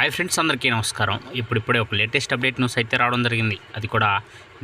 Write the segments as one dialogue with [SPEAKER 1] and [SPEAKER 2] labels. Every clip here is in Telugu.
[SPEAKER 1] హాయ్ ఫ్రెండ్స్ అందరికీ నమస్కారం. ఇప్పుడిప్పుడే ఒక లేటెస్ట్ అప్డేట్ న్యూస్ అయితే రావడం జరిగింది. అది కూడా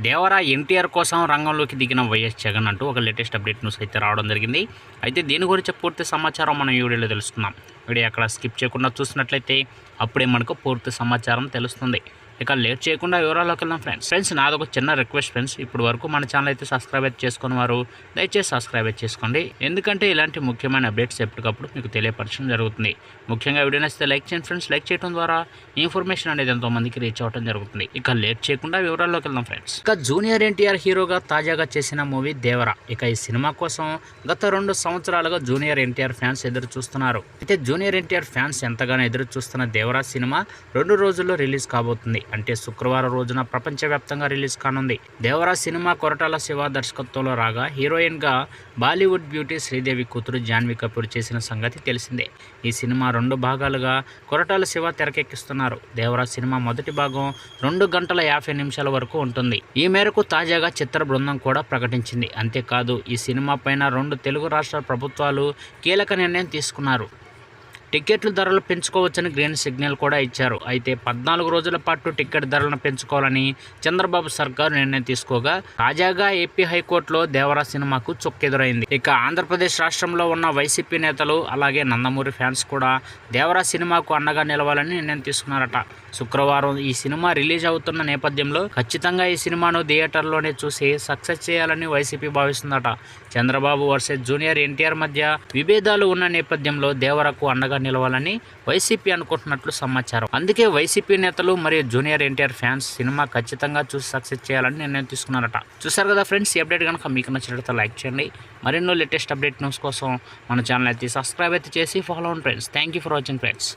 [SPEAKER 1] దేవరా ఎన్టీఆర్ కోసం రంగంలోకి దిగిన వైఎస్ జగన్ అంటూ ఒక లేటెస్ట్ అప్డేట్ న్యూస్ అయితే రావడం జరిగింది. అయితే దీని గురించి పూర్తి సమాచారం మనం ఈ వీడియోలో తెలుసుకుందాం. వీడియో అక్కడ స్కిప్ చేయకుండా చూసినట్లయితే అప్పుడే మనకు పూర్తి సమాచారం తెలుస్తుంది. ఇక లేట్ చేయకుండా వివరాల్లోకి వెళ్దాం ఫ్రెండ్స్ ఫ్రెండ్స్ నాదొక చిన్న రిక్వెస్ట్ ఫ్రెండ్స్ ఇప్పుడు వరకు మన ఛానల్ అయితే సబ్స్క్రైబ్ అయితే చేసుకుని వారు దయచేసి సబ్స్క్రైబ్ అయితే చేసుకోండి. ఎందుకంటే ఇలాంటి ముఖ్యమైన అప్డేట్స్ ఎప్పటికప్పుడు మీకు తెలియపరచడం జరుగుతుంది. ముఖ్యంగా వీడియో నచ్చితే లైక్ చేయండి ఫ్రెండ్స్ లైక్ చేయడం ద్వారా ఇన్ఫర్మేషన్ అనేది ఎంతోమందికి రీచ్ అవ్వడం జరుగుతుంది. ఇక లేట్ చేయకుండా వివరాల్లోకి వెళ్దాం ఫ్రెండ్స్ ఇక జూనియర్ ఎన్టీఆర్ హీరోగా తాజాగా చేసిన మూవీ దేవరా. ఇక ఈ సినిమా కోసం గత రెండు సంవత్సరాలుగా జూనియర్ ఎన్టీఆర్ ఫ్యాన్స్ ఎదురు చూస్తున్నారు. అయితే జూనియర్ ఎన్టీఆర్ ఫ్యాన్స్ ఎంతగానో ఎదురు చూస్తున్న దేవరా సినిమా రెండు రోజుల్లో రిలీజ్ కాబోతుంది. అంటే శుక్రవారం రోజున ప్రపంచవ్యాప్తంగా రిలీజ్ కానుంది. దేవరా సినిమా కొరటాల శివ దర్శకత్వంలో రాగా హీరోయిన్గా బాలీవుడ్ బ్యూటీ శ్రీదేవి కూతురు జాన్వీ కపూర్ చేసిన సంగతి తెలిసిందే. ఈ సినిమా రెండు భాగాలుగా కొరటాల శివ తెరకెక్కిస్తున్నారు. దేవరా సినిమా మొదటి భాగం రెండు గంటల యాభై నిమిషాల వరకు ఉంటుంది. ఈ మేరకు తాజాగా చిత్ర బృందం కూడా ప్రకటించింది. అంతేకాదు ఈ సినిమా పైన రెండు తెలుగు రాష్ట్ర ప్రభుత్వాలు కీలక నిర్ణయం తీసుకున్నారు. టికెట్ల ధరలు పెంచుకోవచ్చని గ్రీన్ సిగ్నల్ కూడా ఇచ్చారు. అయితే పద్నాలుగు రోజుల పాటు టికెట్ ధరలను పెంచుకోవాలని చంద్రబాబు సర్కారు నిర్ణయం తీసుకోగా తాజాగా ఏపీ హైకోర్టులో దేవరా సినిమాకు చొక్కెదురైంది. ఇక ఆంధ్రప్రదేశ్ రాష్ట్రంలో ఉన్న వైసీపీ నేతలు అలాగే నందమూరి ఫ్యాన్స్ కూడా దేవరా సినిమాకు అండగా నిలవాలని నిర్ణయం తీసుకున్నారట. శుక్రవారం ఈ సినిమా రిలీజ్ అవుతున్న నేపథ్యంలో ఖచ్చితంగా ఈ సినిమాను థియేటర్లోనే చూసి సక్సెస్ చేయాలని వైసీపీ భావిస్తుందట. చంద్రబాబు వర్సెస్ జూనియర్ ఎన్టీఆర్ మధ్య విభేదాలు ఉన్న నేపథ్యంలో దేవరకు అండగా నిలవాలని వైసీపీ అనుకుంటున్నట్లు సమాచారం. అందుకే వైసీపీ నేతలు మరియు జూనియర్ ఎన్టీఆర్ ఫ్యాన్స్ సినిమా ఖచ్చితంగా చూసి సక్సెస్ చేయాలని నిర్ణయం తీసుకున్నారట. చూసారు కదా ఫ్రెండ్స్ ఈ అప్డేట్ కనుక మీకు నచ్చినట్లయితే లైక్ చేయండి. మరెన్నో లేటెస్ట్ అప్డేట్ న్యూస్ కోసం మన ఛానల్ అయితే సబ్స్క్రైబ్ అయితే చేసి ఫాలో అవ్వండి friends thank you for watching friends